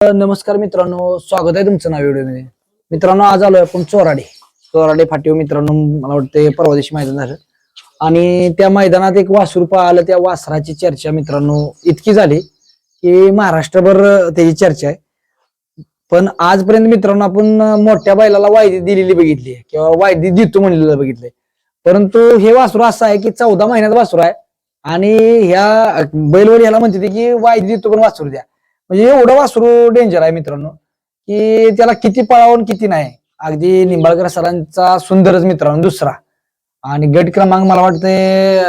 नमस्कार मित्रांनो स्वागत आहे तुमचं नाव व्हिडिओमध्ये. मित्रांनो आज आलोय आपण चोराडे. चोराडे फाटीव मित्रांनो मला वाटते परवा दिवशी मैदान झालं. आणि त्या मैदानात एक वासरू आलं त्या वासराची चर्चा मित्रांनो इतकी झाली की महाराष्ट्रभर त्याची चर्चा आहे. पण आजपर्यंत मित्रांनो आपण मोठ्या बैलाला वायदी दिलेली बघितली किंवा वायदी देतो म्हणलेलं बघितलंय. परंतु हे वासरू असं आहे की चौदा महिन्यात वासरू आहे. आणि ह्या बैलवर ह्याला म्हणते की वायदी देतो पण वासरू द्या. म्हणजे एवढं वासरू डेंजर आहे मित्रांनो की त्याला किती पळावं आणि किती नाही. अगदी निंबाळकर सरांचा सुंदरच मित्रांनो दुसरा. आणि गट क्रमांक मला वाटतंय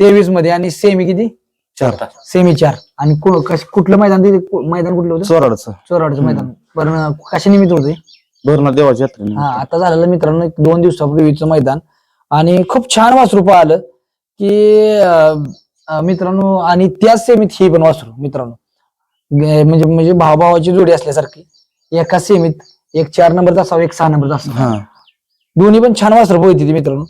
तेवीसमध्ये. आणि सेमी किती? चार. सेमी चार. आणि कुठलं मैदान मैदान कुठलं होतं? चोराडच चोराडचं मैदान. पण कशा निमित्त होते भरणा देवाच्या हा आता झालेलं मित्रांनो एक दोन दिवसापूर्वीचं मैदान. आणि खूप छान वासरू पाहिलं की मित्रांनो आणि त्याच सेमीत ही पण वासरू मित्रांनो. गे- म्हणजे म्हणजे भावाभावाची जोडी असल्यासारखी. एका सेमीत एक चार नंबरचा असावा एक सहा नंबरचा असावा. हा. दोन्ही पण छान वासरू पळती ती मित्रांनो.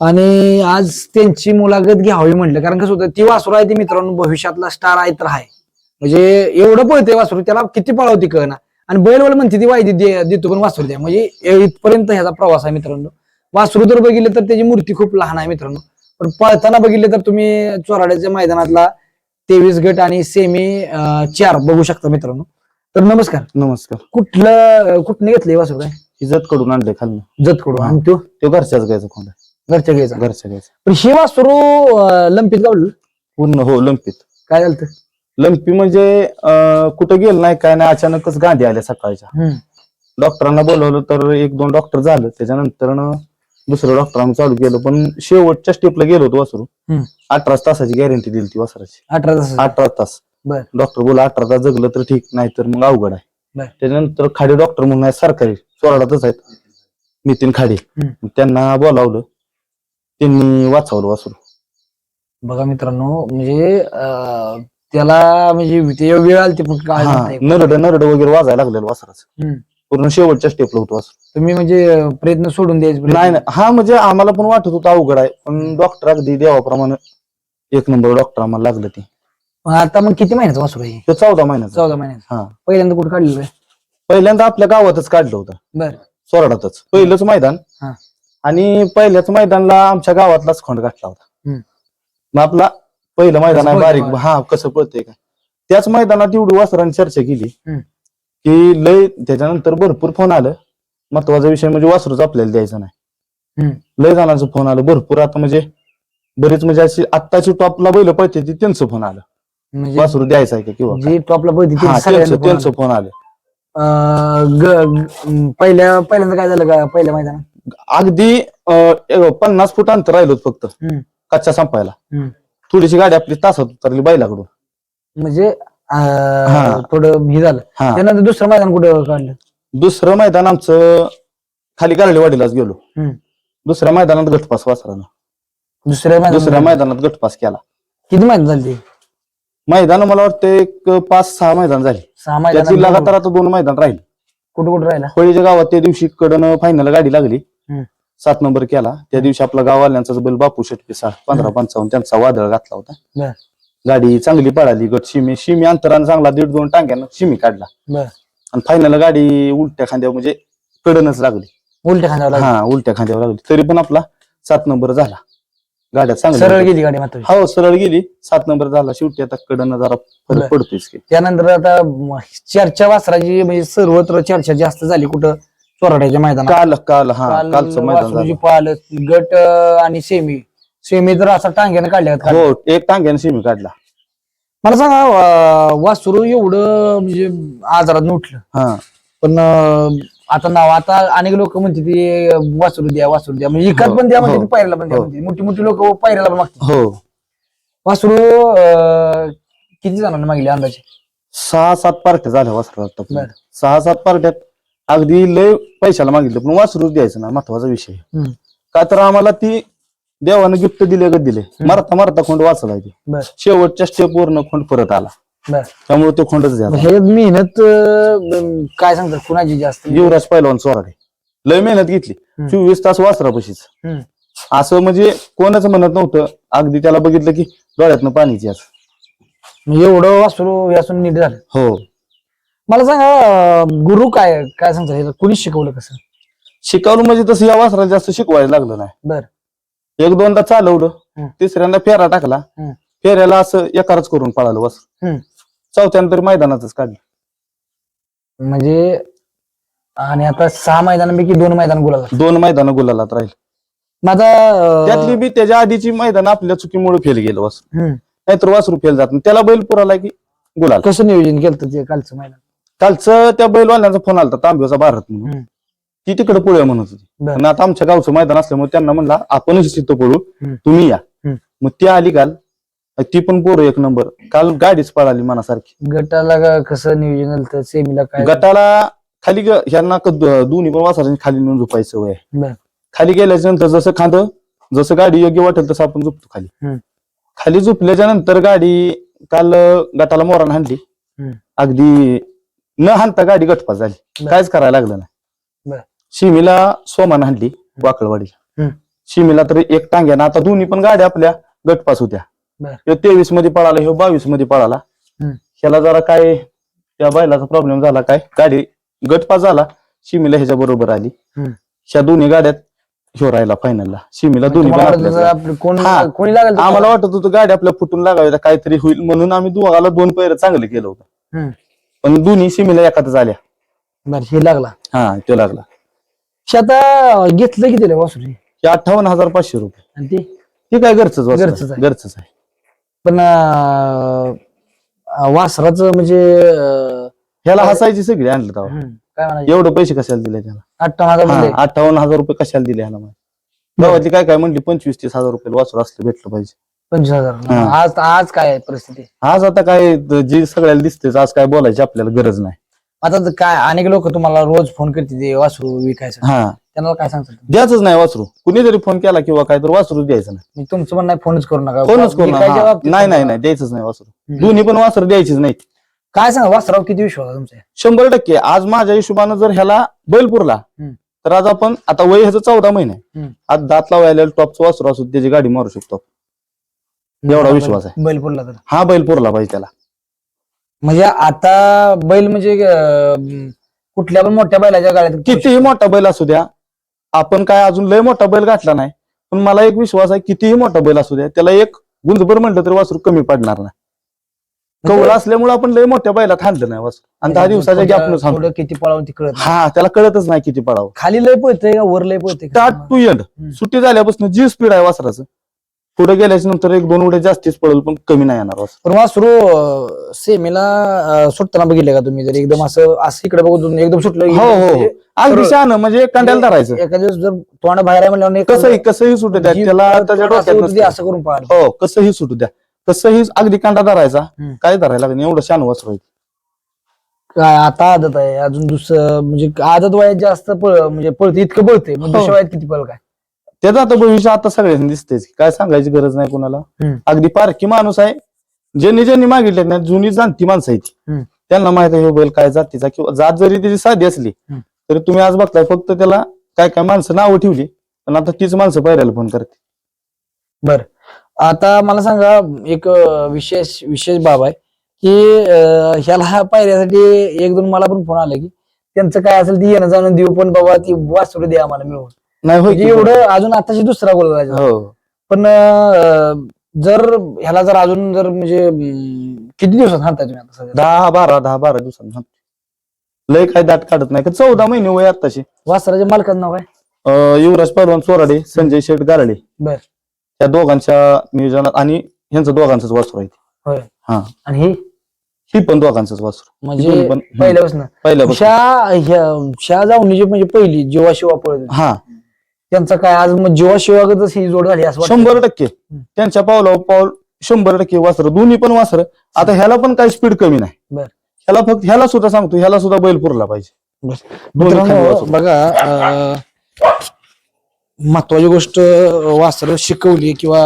आणि आज त्यांची मुलाखत घ्यावी म्हटलं कारण कसं होतं ती वासरू आहे ती मित्रांनो भविष्यातला स्टार आहे तर आहे. म्हणजे एवढं पळते वासरू त्याला किती पळावती कळना. आणि बैलवल म्हणते ती वायदी दे- देतो पण वासरू द्या. म्हणजे ए- इथपर्यंत ह्याचा प्रवास आहे मित्रांनो. वासरू जर बघितलं तर त्याची मूर्ती खूप लहान आहे मित्रांनो. पण पळताना बघितलं तर तुम्ही चोराड्याच्या मैदानातला तेवीस गट आणि सेमी चार बघू शकता मित्रांनो. तर नमस्कार. नमस्कार. कुठलं कुठनं घेतलंय वासरू काय? इज्जत कडून आणले खाल्लं जत कडून. आणि तो? तो घरच्याच खोंड आहे. घरच्या घ्यायचा. घरच्या गायचा पण हे वासरू अं, लंपीत गावलं? पूर्ण हो लंपीत. काय झालं? लंपी म्हणजे अं, कुठं गेलं नाही काय नाही अचानकच गांधी आल्या सकाळच्या. हम्म. डॉक्टरांना बोलवलं तर एक दोन डॉक्टर झालं. त्याच्यानंतर दुसरं डॉक्टरांना चालू केलं पण शेवटच्या स्टेपला गेलो होतो वासरू. हम्म. अठरा तासाची गॅरंटी दिली ती वासराची. अठरा तास अठरा तास. बर. डॉक्टर बोला अठरा तास जगलं तर ठीक नाही तर मग अवघड आहे. त्याच्यानंतर खाडे डॉक्टर म्हणून आहेत सरकारी चोराडातच आहेत. नितीन खाडे. हम्म. त्यांना बोलावलं. त्यांनी वाचवलं वासरू. बघा मित्रांनो म्हणजे अं, त्याला म्हणजे ते वेळ आली पण काय हा, म्हणता येत नरड नरड वगैरे वाजायला लागलेलं वासराचं. हम्म. पूर्ण शेवटच्या स्टेपला होतो वासरू तुम्ही म्हणजे प्रयत्न सोडून द्यायचे नाही नाही. हा म्हणजे आम्हाला पण वाटत होतं अवघड आहे पण डॉक्टर अगदी देवाप्रमाणे एक नंबर डॉक्टर आम्हाला लागलं ते. मग आता मग किती महिन्याचा वासरू आहे? तो चौदा महिन्याचा. चौदा महिन्याचा. हा. पहिल्यांदा कुठे काढलेलं आहे? पहिल्यांदा आपल्या गावातच काढलं होतं. बर. सोराडातच. पहिलंच मैदान. हा. आणि पहिल्याच मैदानला आमच्या गावातलाच खोंड घातला होता. हम्म. मग आपला पहिलं मैदान कसं आहे पळतंय बारीक. हा कसं पळतंय काय? त्याच मैदानात एवढी वासरांनी चर्चा केली. हम्म. की लय त्याच्यानंतर भरपूर फोन आलं. महत्त्वाचा विषय म्हणजे वासरूच आपल्याला द्यायचं नाही. लय जणांचं फोन आलं भरपूर आता म्हणजे बरेच म्हणजे अशी आत्ताची टॉपला बैल पळते ती त्यांचं फोन आलं. म्हणजे वासरू द्यायचं आहे का किंवा? जे टॉपला पळते त्यांचं फोन आलं. पहिल्या पहिल्यांदा काय झालं का पहिल्या मैदानात? अगदी पन्नास फूट अंतर राहिलो फक्त. कच्च्या संपायला. थोडीशी गाडी आपली तासात उतरली बैलाकडून. म्हणजे अं. थोडं हे झालं. हा. त्यानंतर दुसरं मैदान कुठं काढलं? दुसरं मैदान आमचं खाली गारडेवाडीलाच गेलो. हम्म. दुसऱ्या मैदानात गटपास वासरानं. दुसऱ्या दुसऱ्या मैदानात गटपास केला. किती मैदान झाली मैदान मला वाटतं एक पाच सहा मैदान झाली. सहा त्याची मैदान लगातार आता दोन मैदान राहील. कुठं कुठं राहिला? होळीच्या गावात त्या दिवशी कडनं फायनल गाडी लागली. हम्म. सात नंबर केला. त्या दिवशी आपला गाववाल्यांचा बैल बापू शेटके सा पंधरा पंचावन्न त्यांचा वादळ घातला होता. बर. गाडी चांगली पळाली गट शिमी शिमी अंतरानं चांगला दीड दोन टांग्यानं शिमी काढला. बर. आणि फायनल गाडी उलट्या खांद्यावर म्हणजे कडनच लागली. उलट्या खांद्यावर. हा उलट्या खांद्यावर लागली. तरी पण आपला सात नंबर झाला. गाड्या सरळ चांगल्या गेली गाडी मात्र. हो सरळ गेली. सात नंबर झाला. शेवटी आता कडनं जरा बर. फरक पडतोयच की त्यानंतर आता म- चर्चा वासराची म्हणजे सर्वत्र चर्चा जास्त झाली कुठं? चोराड्याच्या मैदानात. काल काल हा काल कालचं मैदान वासरूची झालं. पाल गट अं, आणि सेमी सेमी तर असा टांग्याने काढल्या हो एक टांग्याने शिमी काढला. मला सांगा वासरू एवढं म्हणजे आजारात उठलं हा. पण अं, आता नाव आता अनेक लोक म्हणते ते वासरू द्या वासरू द्या. म्हणजे इकत हो, पण द्या म्हणते हो, पायऱ्याला पण द्या हो. म्हणते मोठी मोठी लोक पायऱ्याला पण मागतात. हो. वासरू अं, किती जणांना मागले अंदाजे? सहा सात पार्ट्या झाल्या वासरात बर. सहा सात पार्ट्यात अगदी लय पैशाला मागितलं पण वासरूच द्यायचं ना महत्त्वाचा विषय. हम्म. का तर आम्हाला ती देवानं गिफ्ट दिले ग दिले? मारता मारता खोंड वाचला ती बर. शेवटच्या स्टेप वरनं खोंड परत आला. बर. त्यामुळे तो खोंडच द्यायचा हे मेहनत अं, काय सांगतात? कुणाची जास्त युवराज पैलवान चोराडे लय मेहनत घेतली. हम्म. चोवीस तास वासरापाशीच. हम्म. असं म्हणजे कोणच म्हणत नव्हतं. अगदी त्याला बघितलं की डोळ्यातनं पाणीची आज म्हणजे एवढं वासरू यासून नीट झालं. हो. मला सांगा अं, गुरु काय काय सांगतात? हे? कुणी शिकवलं कसं? शिकवलं म्हणजे तसं या वासराला जास्त शिकवायला लागलं नाही. बर. एक दोनदा चालवलं. तिसऱ्यांदा फेरा टाकला. फेऱ्याला असं एकारच करून पळालं हम्म. चौथ्यानंतर मैदानातच काढलं म्हणजे आणि आता सहा मैदानापैकी दोन मैदान गुलाल दोन मैदान गुलालात राहील माझा अं, त्यातली बी त्याच्या आधीची मैदान आपल्या चुकीमुळे फेल गेलं वासरू हम्म. नाहीतर वासरू फेल जात नाही. त्याला बैल पुराला की गुलाल कसं नियोजन केलं ते कालचं मैदान कालचं त्या बैलवाल्यांचा फोन आला तांब्याचा भारत म्हणून हम्म. ती तिकडे पुढे म्हणत होती आता आमच्या गावचं मैदान असल्यामुळे त्यांना म्हणला आपणच तिथं पळू. तुम्ही या. मग ती आली काल ती पण पोरं एक नंबर काल गाडीच पळाली मनासारखी गटाला कसं नियोजन सेमीला काय गटाला खाली ह्यांना दोन्ही पण वासरांनी खाली नेऊन झोपायचं वय. खाली गेल्याच्यानंतर जसं खांद जसं गाडी योग्य वाटेल तसं आपण झोपतो खाली. खाली झोपल्याच्या नंतर गाडी काल गटाला मोरान हाणली. अगदी न हाणता गाडी गटपास झाली. काहीच करायला लागलं. नाही शिमीला सोमान हाणली वाकळवाडीला. शिमीला तर एक टांग्यानं आता दोन्ही पण गाड्या आपल्या गटपास होत्या. ह्यो तेवीसमध्ये पळाला ह्यो बावीसमध्ये पळाला. ह्याला जरा काय त्या बैलाचा प्रॉब्लेम झाला काय गाडी गटपास झाला शिमीला ह्याच्या बरोबर आली. ह्या दोन्ही गाड्यात ह्यो राहिला फायनलला शिमीला दोन्ही पण हा. कोणी लागेल आम्हाला वाटत होतं गाडी आपल्या फुटून लागाव्या काहीतरी होईल म्हणून आम्ही दोघाला दोन पैर चांगले केलं होतं. पण दोन्ही शिमीला एखादच आल्या बरं हे लागला हा तो लागला आता घेतलं किती वासुरी अठ्ठावन्न हजार पाचशे रुपये. आणि ते? ते काय घरचंच वासर आहे. घरचंच आहे. घरचंच आहे. पण अं, वासराचं म्हणजे अं, ह्याला हसायची सगळी आणलं तेव्हा. हम्म, काय म्हणायचं? एवढं पैसे कशाला दिले त्याला? अठ्ठावन्न हजार हा, अठ्ठावन्न हजार रुपये कशाला दिले ह्याला माहिती गावातली काय काय म्हणली? पंचवीस तीस हजार रुपये वासर असलं भेटलं पाहिजे. पंचवीस हजार. हा. आज आज काय आहे परिस्थिती? आज आता काय जे सगळ्याला दिसतेच आज काय बोलायची आपल्याला गरज नाही. आता काय अनेक लोक तुम्हाला रोज फोन करते ते वासरू विकायचं. हा. त्यांना काय सांगतात? द्यायच नाही वासरू. कुणी जरी फोन केला किंवा काय तर वासरू द्यायचं नाही. मी तुमचं पण नाही फोनच करू नका. फोनच करू नका. विकायच्या. बाबतीत नाही नाही नाही द्यायचंच नाही वासरू. दोन्ही पण वासर द्यायचीच नाही काय सांगा वासराव किती विश्वास आहे तुमचा? शंभर टक्के. आज माझ्या हिशोबानं जर ह्याला बैल पुरला हम्म. तर आज आपण आता वय ह्याचं चौदा महिने हम्म. आज दात लावायला टॉपचं वासरू असू त्याची गाडी मारू शकतो. एवढा विश्वास आहे. बैल पडला तर. हा बैल पुरला पाहिजे त्याला. म्हणजे आता बैल म्हणजे अं, कुठल्या पण मोठ्या बैलाच्या गाड्यात कितीही मोठा बैल असू द्या आपण काय अजून लय मोठा बैल घातला नाही पण मला एक विश्वास आहे कितीही मोठा बैल असू द्या त्याला एक गुंजभर म्हटलं तरी वासरू कमी पडणार नाही कवळ असल्यामुळे आपण लय मोठ्या बैलात हाणलं नाही वासरू आणि दहा दिवसाच्या गॅपनं म्हणजे थोडं किती पळावून ती कळत नाही. हा त्याला कळतच नाही किती पडावं खाली लय पळतंय का वर लय पळतंय का? स्टार्ट टू एंड हम्म. सुट्टी झाल्यापासून जी स्पीड आहे वासराचं पुढे गेल्याच्यानंतर एक दोन उड्या जास्तीच पडेल पण कमी नाही येणार वासर पण वासरू अं, सेमीला अं, सुटताना बघितलं का तुम्ही? जर एकदम असं असं इकडे बघून एकदम सुटलं हो हो म्हणजे अगदी सरळ. शहाणं म्हणजे कंड्याला धरायचं. एखाद्या दिवस जर तोंड बाहेर आहे म्हणल्यावर एक- कसंही कसंही सुटू द्या. जी त्याला त्याच्या असं डोक्यात होतं ते नसतं. असं करून पाहिलं हो कसंही सुटू द्या. कसंही अगदी कांडा धरायचा. हम्म. काय धरायला लागेल? एवढं शान वासर आहे. काय आता आदत आहे. अजून दुसरं म्हणजे आदत वयात जास्त पळ म्हणजे पळते इतकं पळते. मग हो. दुसऱ्या वयात किती पळ काय? त्याचं आता भविष्य आता सगळ्यांनी दिसतेच काय सांगायची गरज नाही कोणाला. हम्म. अगदी पारखी माणूस आहे. ज्यांनी ज्यांनी मागितले ना जुनी जाणती माणसं आहे ती. हम्म. त्यांना माहीत आहे हे बैल काय जातीचा किंवा जात जरी त्याची साधी असली हम्म. तरी तुम्ही आज बघताय फक्त त्याला काय काय माणसं नावं ठेवली पण आता तीच माणसं पायऱ्याला फोन करते. बर. आता मला सांगा एक अं, विशेष विशेष बाब आहे की अं, ह्याला पायऱ्यासाठी एक दोन मला पण फोन आला की त्यांचं काय असेल ती येणं जाणं देऊ पण बाबा ती वासरू दे आम्हाला मिळवून नाही होय म्हणजे की? एवढं अजून आताची दुसरा गोल हो. पण अं, जर ह्याला जर अजून जर म्हणजे अं, किती दिवसात हाणताय तुम्ही आता दहा बारा दहा बारा दिवसांनी लय काय दाट काढत नाही. का चौदा महिने वय आताशी वासराच्या मालकाचं नाव काय? अं, युवराज पहलवान चोराडे संजय शेठ गारडे. बर. या दोघांच्या नियोजनात आणि ह्यांचं दोघांचंच वासरू आहे होय. हा. आणि ही? ही पण दोघांचंच वासरू. म्हणजे दोन्ही पण- हम्म. पहिल्यापासून. पहिल्यापासून. ह्या- शा जाऊन म्हणजे पहिली जेव्हा शिवा पळत होती. हा. त्यांचं काय आज मग जेव्हा शिवागतच ही जोड झाली असं वाटतं. शंभर टक्के. त्यांच्या पावलावर पाऊल शंभर टक्के वासर. दोन्ही पण वासर. आता ह्याला पण काही स्पीड कमी नाही. बर. ह्याला फक्त ह्याला सुद्धा सांगतो ह्याला सुद्धा बैल पुरला पाहिजे. दोन्ही खाली मित्रांनो वासरू. बघा अं, महत्वाची गोष्ट वासर शिकवली किंवा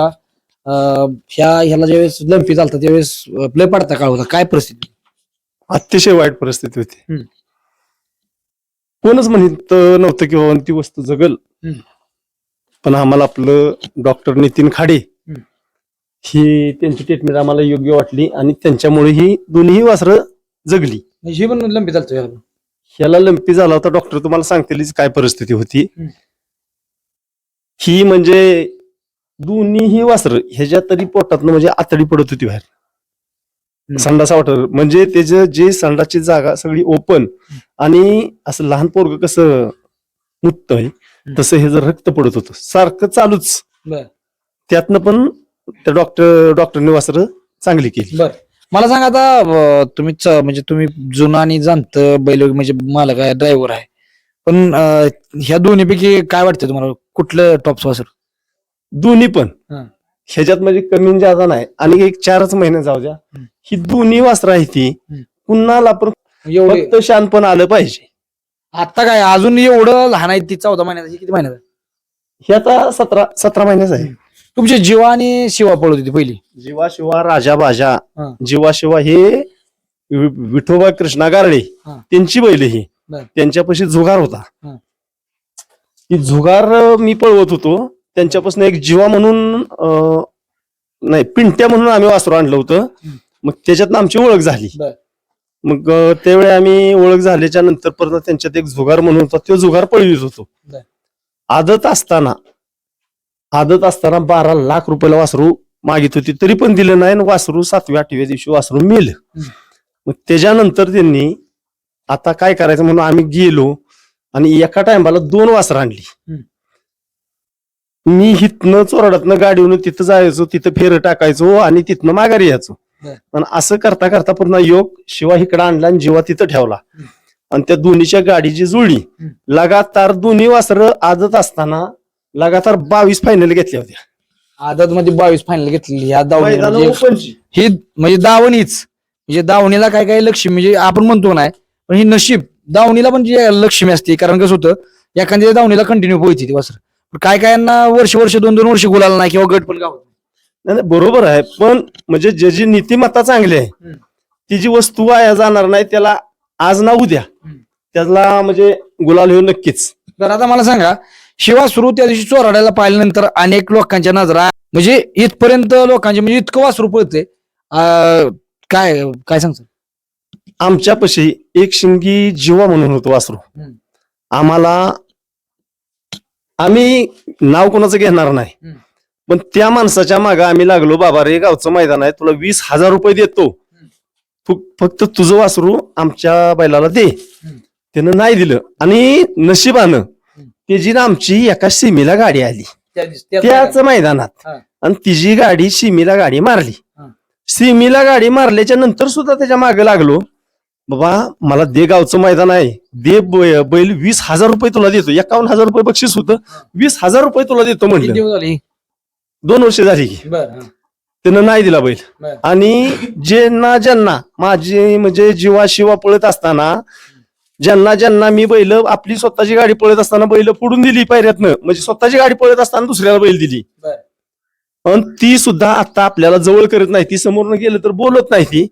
अं, ह्या ह्याला ज्यावेळेस लंपी चालतात त्यावेळेस लय पडता काळ होता. काय परिस्थिती? अतिशय वाईट परिस्थिती होती. हम्म. कोणच म्हणत नव्हतं की बाबा ती वस्तू जगल. हम्म. पण आम्हाला आपलं डॉक्टर नितीन खाडे. ही त्यांची ट्रीटमेंट आम्हाला योग्य वाटली आणि त्यांच्यामुळे ही दोन्ही वासरं जगली. हे पण लंबी चालतो ह्याला लंपी झाला होता डॉक्टर तुम्हाला सांगतीलच काय परिस्थिती होती. ही म्हणजे दोन्हीही वासर ह्याच्या तरी पोटातनं म्हणजे आतडी पडत होती बाहेर. संडासा वाटर म्हणजे त्याचं जे संडाची जागा सगळी ओपन आणि असं लहान पोरग कसं मुतय तसं हे जर रक्त पडत होतं सारखं चालूच. बर. त्यातनं पण त्या डॉक्टर डॉक्टरने वासर चांगली केली. बर. मला सांगा आता अं, तुम्ही च- म्हणजे तुम्ही जुना आणि जाणत बैल म्हणजे मालक आहे ड्रायव्हर आहे. पण अं, ह्या दोन्हीपैकी काय वाटतं तुम्हाला? कुठलं टॉप वासर? दोन्ही पण. हा. ह्याच्यात म्हणजे कमी जादा नाही. आणि एक चारच महिने जाऊ द्या. हम्म. ही दोन्ही वासरं आहे ती. हम्म. पुन्हाला पण एवढे. फक्त शानपण आलं पाहिजे. आता काय अजून एवढं लहान आहे ती चौदा महिन्याची किती महिन्यात हे आता सतरा सतरा महिन्याच आहे तुमची जीवा आणि शिवा पळत होती पहिली जीवा शिवा राजा बाजा हा. जीवा शिवा हे वि- विठोबा कृष्णा गारडे हा. त्यांची बैल ही बर. त्यांच्यापाशी जुगार होता हा. ती जुगार अं, मी पळवत होतो त्यांच्यापासून एक जीवा म्हणून अं, नाही पिंट्या म्हणून आम्ही वासरू आणलं होतं हम्म. मग त्याच्यातनं आमची ओळख झाली बर. मग त्यावेळी आम्ही ओळख झाल्याच्यानंतर परत त्यांच्यात एक जुगार म्हणून होता. तो जुगार पळवित होतो. आदत असताना आदत असताना बारा लाख रुपयाला वासरू मागित होती. तरी पण दिलं नाही आणि वासरू सातव्या आठव्या दिवशी वासरू मेल. मग त्याच्यानंतर त्यांनी आता काय करायचं म्हणून आम्ही गेलो आणि एका टायमाला दोन वासरं आणली. मी हिथनं चोरडातनं गाडीवरून तिथं जायचो तिथं फेर टाकायचो आणि तिथनं माघारी यायचो. आणि असं करता करता पूर्ण योग शिवा इकडे आणला आणि जीवा तिथं ठेवला. आणि त्या दोन्हीच्या गाडीची जुळली लगातार दोन्ही वासरं आदत असताना लगातार बावीस फायनल घेतल्या होत्या. आदत मध्ये बावीस फायनल घेतलेली ह्या दावणी म्हणजे. ही म्हणजे दावणीच. म्हणजे दावणीला काय काय लक्ष्मी म्हणजे आपण म्हणतो नाही पण ही नशीब. दावणीला पण लक्ष्मी असते कारण कसं होतं एखाद्या दावणीला कंटिन्यू पोहायची ती वस्त्र पण काय कायांना वर्ष वर्ष दोन दोन वर्ष गुलाल नाही किंवा गट पण गावत नाही. बरोबर आहे पण म्हणजे ज्याची नीतिमत्ता चांगली आहे. ती जी वस्तू वाया जाणार नाही त्याला आज ना उद्या. त्याला म्हणजे गुलाल हे नक्कीच तर आता मला सांगा शिवा सुरू त्या दिवशी चोराड्याला पाहिल्यानंतर अनेक लोकांच्या नजरा म्हणजे इथपर्यंत लोकांचे म्हणजे इतकं वासरू पळते काय काय सांगतो आमच्यापाशी एक शिंगी जीवा म्हणून होतो वासरू. आम्हाला आम्ही नाव कोणाचं घेणार नाही. पण त्या माणसाच्या मागे आम्ही लागलो बाबा रे गावचं मैदान आहे तुला वीस हजार रुपये देतो. तू फक्त तुझं वासरू आमच्या बैलाला दे. त्यानं नाही दिलं. आणि नशिबानं त्याची ना आमची एका सीमेला गाडी आली. त्याच मैदानात. आणि तिची गाडी सीमीला गाडी मारली. सीमीला गाडी मारल्याच्या नंतर सुद्धा त्याच्यामागे लागलो. बाबा मला दे गावचं मैदान आहे. दे बैल वीस हजार रुपये तुला देतो. एकावन्न हजार रुपये बक्षीस होतं. वीस हजार रुपये तुला देतो म्हणलं. दोन वर्ष झाली की. बरं त्यानं नाही दिला बैल. बरं. आणि ज्यांना ज्यांना माझी म्हणजे जीवा शिवा पळत असताना ज्यांना ज्यांना मी बैल आपली स्वतःची गाडी पळत असताना बैल पुढून दिली पायऱ्यातनं. म्हणजे स्वतःची गाडी पळत असताना दुसऱ्याला बैल दिली. आणि ती सुद्धा आता आपल्याला जवळ करत नाही. ती समोरनं गेलं तर बोलत नाही ती.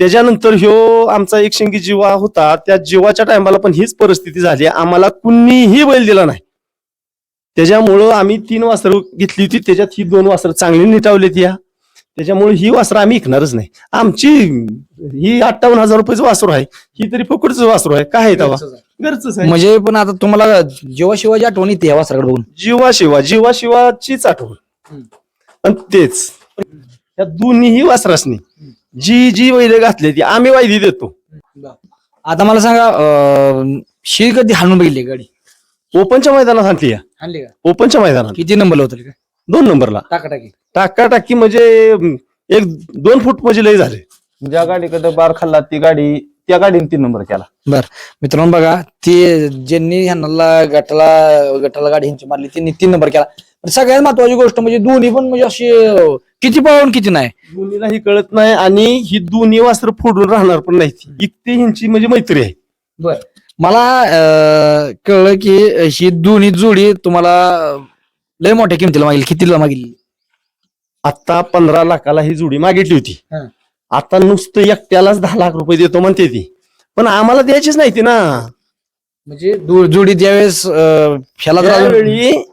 त्याच्यानंतर ह्यो आमचा एक शिंगी जीवा होता. त्या जीवाच्या टायमाला पण हीच परिस्थिती झाली. आम्हाला कुणीही बैल दिला नाही. त्याच्यामुळं आम्ही तीन वासरं घेतली होती. त्याच्यात ही दोन वासरं चांगली निटावलीत या. त्याच्यामुळे ही वासरं आम्ही ऐकणारच नाही. आमची ही अठ्ठावन्न हजार रुपयाचं वासरू आहे. ही तरी फुकटचं वासरू आहे. काय आहे तेव्हा? आहे. म्हणजे पण आता तुम्हाला जेव्हा शिवाजी आठवण येते या वासराकडे बघून. जीवा शिवा जीवा शिवाचीच आठवण. आणि तेच. या दोन्हीही वासरासनी जी जी वैद्य घातली ती आम्ही वायदी देतो. आता मला सांगा अं, शी कधी हाणून बघितली गाडी? ओपनच्या मैदानात आणली का? ओपनच्या मैदानात किती नंबर होतं का? दोन नंबरला टाका टाकी टाका टाकी म्हणजे अं, एक दोन फूट म्हणजे लय झाले. ज्या गाडीकडे बार खाल्ला ती गाडी त्या गाडीने तीन नंबर केला. बर. मित्रांनो बघा ती ज्यांनी ह्यांना गटाला गटाला गाडी ह्यांची मारली त्यांनी तीन नंबर केला. पण सगळ्यात महत्वाची गोष्ट म्हणजे दोन्ही पण म्हणजे अशी अं, किती पाहून किती नाही. दोन्हीलाही कळत नाही आणि ही दोन्ही वास्त्र फोडून राहणार पण नाही इतकी ह्यांची म्हणजे मैत्री आहे. बर. मला अं, कळलं की ही दोन्ही जोडी तुम्हाला लय मोठ्या किमतीला मागेल कितीला मागेल आता पंधरा लाखाला ही जोडी मागितली होती हा. आता नुसतं एकट्यालाच दहा लाख रुपये देतो म्हणते ती पण आम्हाला द्यायचीच नाही ती ना म्हणजे दो- जोडी त्यावेळेस अं, ह्याला अजून-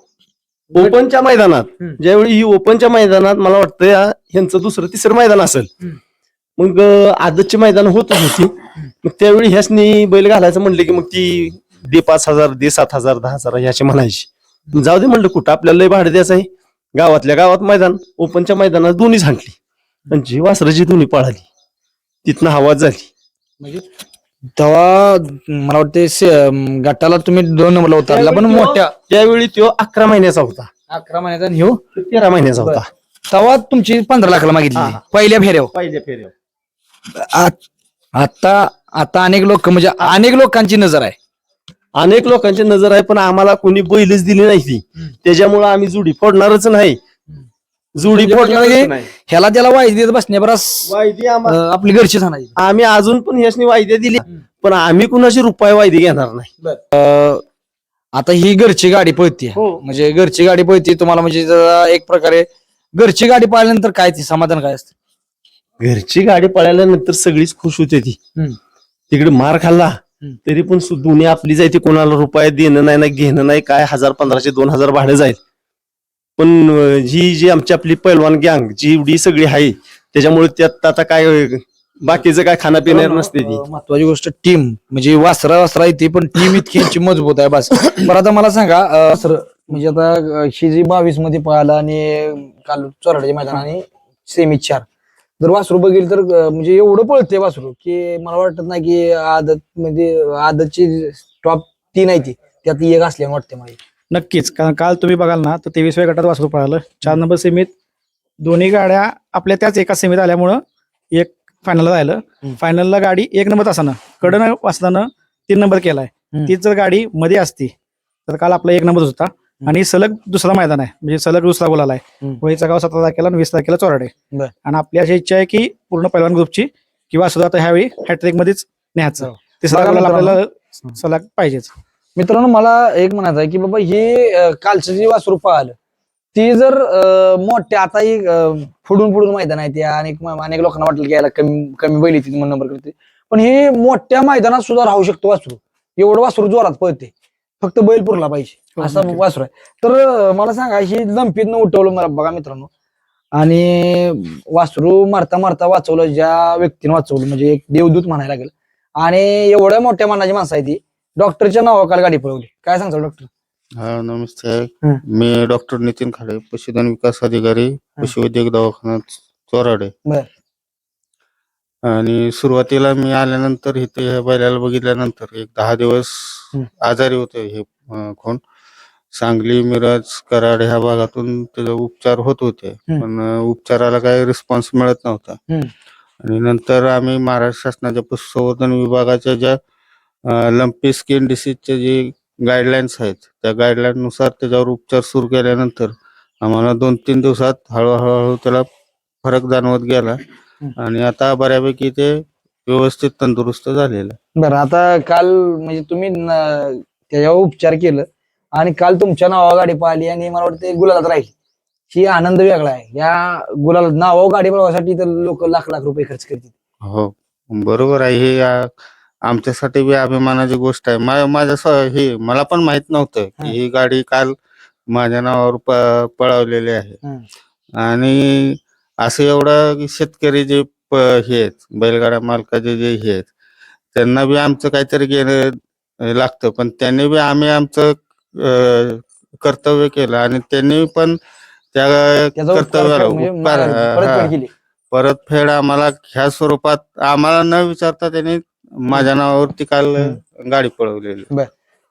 ओपनच्या मैदानात हम्म. ज्यावेळी ही ओपनच्या मैदानात मला वाटतं या- ह्यांचं दुसरं तिसरं मैदान असेल हम्म. मग अं, आदतची मैदान होतच होती मग त्यावेळी ह्यासनी बैल घालायचं म्हणलं की मग ती दे पाच हजार दे सात हजार दहा हजार ह्याची म्हणायची. जाऊ दे म्हणलं कुठं आपल्याला लय भाडं द्यायचं आहे. गावातल्या गावात मैदान ओपनच्या मैदानात दोन्ही झांकली आणि जी वासराची दोन्ही पळाली तिथनं हवा झाली. म्हणजे तेव्हा मला वाटते से- अं, गटाला तुम्ही दोन नंबरला उतरला पण मोठ्या त्यावेळी तो अकरा महिन्याचा होता. अकरा महिन्याचा आणि ह्यो? तेरा महिन्याचा होता. तेव्हा तुमची पंधरा लाखाला मागितली. हा. पहिल्या फेऱ्यावर. पहिल्या फेऱ्या आत- आता अनेक लोक म्हणजे अनेक लोकांची नजर आहे. अनेक लोकांची नजर आहे पण आम्हाला कोणी बैलच दिली नाही ती. त्याच्यामुळे आम्ही जुडी फोडणारच नाही. जुडी म्हणजे फोडणारच म्हणजे नाही. ह्याला त्याला देत बसण्या बराच वायदी आपली घरची सांगायची आम्ही अजून पण यशनी वायदे दिली पण आम्ही कुणाची रुपये वायदे घेणार नाही. आता ही घरची गाडी पळते हो. म्हणजे घरची गाडी पळते तुम्हाला म्हणजे जरा एक प्रकारे घरची गाडी पाळल्यानंतर काय ती समाधान काय असतं? घरची गाडी पळाल्यानंतर सगळीच खुश होते ती. हम्म. तिकडे मार खाल्ला. तरी पण दोन्ही आपली जायची कोणाला रुपये देणं नाही ना घेणं नाही काय हजार पंधराशे दोन हजार भाडं जाईल. पण ही जी आमची आपली पैलवान गँग जी एवढी सगळी आहे त्याच्यामुळे त्यात आता काय बाकीचं काय खाणं पिणार नसते ती. महत्वाची गोष्ट टीम म्हणजे वासरा वासरा येते पण टीम इतकी मजबूत आहे बस. बरं आता मला सांगा म्हणजे आता ही जी बावीसमध्ये पळाला आणि काल चोराड्याच्या मैदान आणि सेमी चार जर वासरू बघितलं तर म्हणजे एवढं पळते वासरू की मला वाटत नाही की आदत म्हणजे आदतची टॉप तीन आहे ती. त्यात एक असल्याने वाटते मला. नक्कीच. कारण काल तुम्ही बघाल ना तर तेवीसव्या गटात वासरू पळालं. चार नंबर सेमीत. दोन्ही गाड्या आपल्या त्याच एका सेमीत आल्यामुळं एक फायनलला. राहिलं फायनलला गाडी एक नंबर तासानं कडनं वाचताना तीन नंबर केलाय. तीच जर गाडी मध्ये असती तर काल आपला एक नंबर होता. आणि सलग दुसरा मैदान आहे. म्हणजे सलग दुसरा गोल आलाय हम्म. वहीचा गाव सतरा तारखेला आणि वीस तारखेला चोराडे. आणि आपली अशी इच्छा आहे की पूर्ण पैलवान ग्रुपची किंवा सुद्धा आता ह्यावेळी हॅट्रिक मध्येच न्यायचं. तिसरा गोल. आपल्याला सलग पाहिजेच. मित्रांनो मला एक म्हणायचं आहे की बाबा हे कालचं जे वासरू पाहिलं ती जर मोठ्या आता ही अं, फुडून फुडून मैदान आहे त्या अनेक अनेक लोकांना वाटलं की याला कमी कमी बैल येते म्हणून नंबर करते. पण हे मोठ्या मैदानात सुद्धा राहू शकतो वासरू. एवढं वासरू जोरात पळते. फक्त बैल पुरला पाहिजे. असा. वासरू आहे. तर मला सांगा ही लंपीतनं उठवलं मला बघा मित्रांनो. आणि वासरू मारता मारता वाचवलं ज्या व्यक्तीने वाचवलं म्हणजे एक देवदूत म्हणायला लागेल. आणि एवढ्या मोठ्या मनाची माणसं आहे ती. डॉक्टरच्या नावाखाली गाडी पळवली. काय सांगतो डॉक्टर? हा नमस्ते. हं. मी डॉक्टर नितीन खाडे पशुधन विकास अधिकारी पशुवैद्यक दवाखाना चोराडे. आणि सुरुवातीला मी आल्यानंतर इथे ह्या बैलाला बघितल्यानंतर एक दहा दिवस. आजारी होते हे खून सांगली मिरज कराड ह्या भागातून त्याचे उपचार होत होते. पण उपचाराला काही रिस्पॉन्स मिळत नव्हता. आणि नंतर आम्ही महाराष्ट्र शासनाच्या पशुसंवर्धन विभागाच्या ज्या लंपी स्किन डिसीजचे जे गाईडलाईन्स आहेत त्या गाईडलाईन नुसार त्याच्यावर उपचार सुरू केल्यानंतर आम्हाला दोन तीन दिवसात हळूहळू हळू त्याला फरक जाणवत गेला. आणि आता बऱ्यापैकी ते व्यवस्थित तंदुरुस्त झालेलं आहे. बरं आता काल म्हणजे तुम्ही न- त्याच्यावर उपचार केलं आणि काल तुमच्या नावा गाडी पाहिली आणि मला वाटतं गुलालात राहील. ही आनंद वेगळा आहे. या गुलाला नावा गाडी पळवासाठी तर लोक लाख लाख रुपये खर्च करतील. हो बरोबर आहे. हे आ- आमच्यासाठी बी अभिमानाची गोष्ट आहे. मा- माझ्या स्व- हे मला पण माहीत नव्हतं हं. की ही गाडी काल माझ्या नावावर प- पळवलेली आहे. हं. आणि असं एवढं की शेतकरी जे प- हे आहेत बैलगाड्या मालकाचे जे हे आहेत त्यांना बी आमचं काहीतरी घेणं लागतं. पण त्यांनी बी आम्ही आमचं कर्तव्य केलं आणि त्यांनी पण त्या त्याचा कर्तव्याला म्हणजे उपकार परतफेड. केली. परतफेड आम्हाला ह्या स्वरूपात आम्हाला न विचारता त्यांनी माझ्या नावावरती काल गाडी पळवलेली.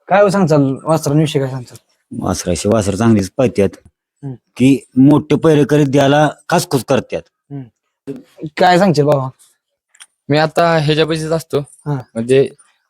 काय हो सांगचाल वस्त्रांविषयी काय सांगचाल वासराशी वासर चांगलीच पळत्यात. हम्म. की मोठे पैरे करीत द्यायला खासखुस करतात काय सांगशील बाबा? मी आता ह्याच्या पैसेच असतो. हा. म्हणजे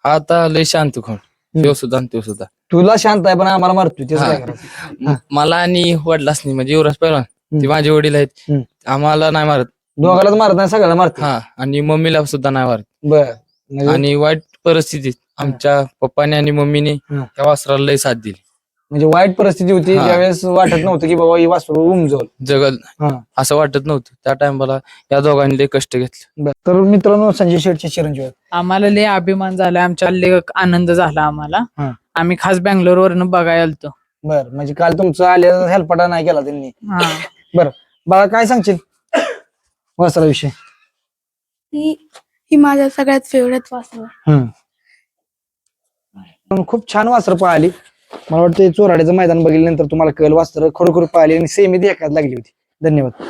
हा आता लय शांत खोन. तो सुद्धा आणि तो सुद्धा. तुला शांत आहे पण आम्हाला मारतोय तेच हा. काय करायचं? म- मला आणि वडिलाच नाही म्हणजे युवराज पहिलवान ते. माझे वडील आहेत. हम्म. आम्हाला नाही मारत. दोघालाच मारत नाही सगळ्याला मारत हा आणि मम्मीला सुद्धा नाही मारत. बर. म्हणजे आणि वाईट परिस्थितीत आमच्या पप्पाने आणि मम्मीने हा. त्या वासराला लय साथ दिली. म्हणजे वाईट परिस्थिती होती हा. त्यावेळेस वाटत नव्हतं की बाबा ही वासरू उमजल जगल हा. असं वाटत नव्हतं त्या टाइमला या दोघांनी लय कष्ट घेतले बर. तर मित्रांनो संजय शेठचे चिरंजीव आहेत. आम्हाला लय अभिमान झाला आमच्या लय आनंद झाला आम्हाला हा. आम्ही खास बँगलोर वरनं बघायला आलतो बर म्हणजे काल तुमचा आल्या हेल्पटा नाही केला त्यांनी हा. बाळा काय सांगशील वस्त्राविषयी ती ही माझ्या सगळ्यात फेवरेट वासर आहे. पण खूप छान वासर पळाली मला वाटतं चोराड्याचं मैदान बघितल्यानंतर तुम्हाला कळ वासर खरोखर पाहिले आणि सेमी देखायला लागली होती. धन्यवाद.